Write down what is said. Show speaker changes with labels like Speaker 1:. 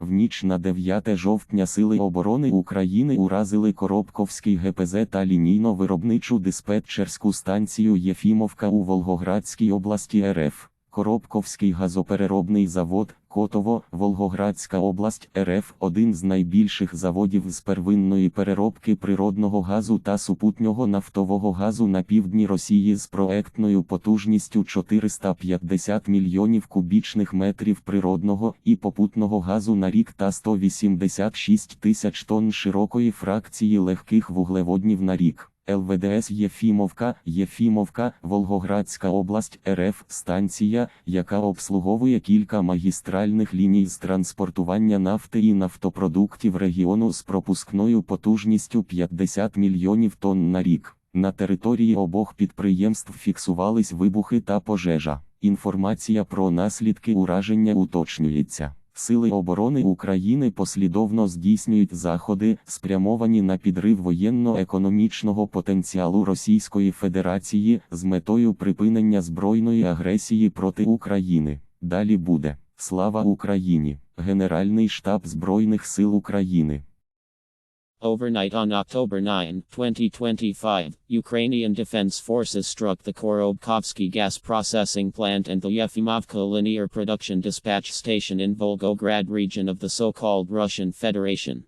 Speaker 1: В ніч на 9 жовтня Сили оборони України уразили Коробковський ГПЗ та лінійно-виробничу диспетчерську станцію Єфімовка у Волгоградській області РФ. Коробковський газопереробний завод Котово, Волгоградська область РФ один з найбільших заводів з первинної переробки природного газу та супутнього нафтового газу на півдні Росії з проектною потужністю 450 мільйонів кубічних метрів природного і попутного газу на рік та 186 тисяч тонн широкої фракції легких вуглеводнів на рік. ЛВДС Єфімовка, Єфімовка, Волгоградська область, РФ, станція, яка обслуговує кілька магістральних ліній з транспортування нафти і нафтопродуктів регіону з пропускною потужністю 50 мільйонів тонн на рік. На території обох підприємств фіксувались вибухи та пожежа. Інформація про наслідки ураження уточнюється. Сили оборони України послідовно здійснюють заходи, спрямовані на підрив воєнно-економічного потенціалу Російської Федерації з метою припинення збройної агресії проти України. Далі буде Слава Україні! Генеральний штаб Збройних сил України.
Speaker 2: Overnight on October 9, 2025, Ukrainian Defense Forces struck the Korobkovsky gas processing plant and the Yefimovka linear production dispatch station in Volgograd region of the so-called Russian Federation.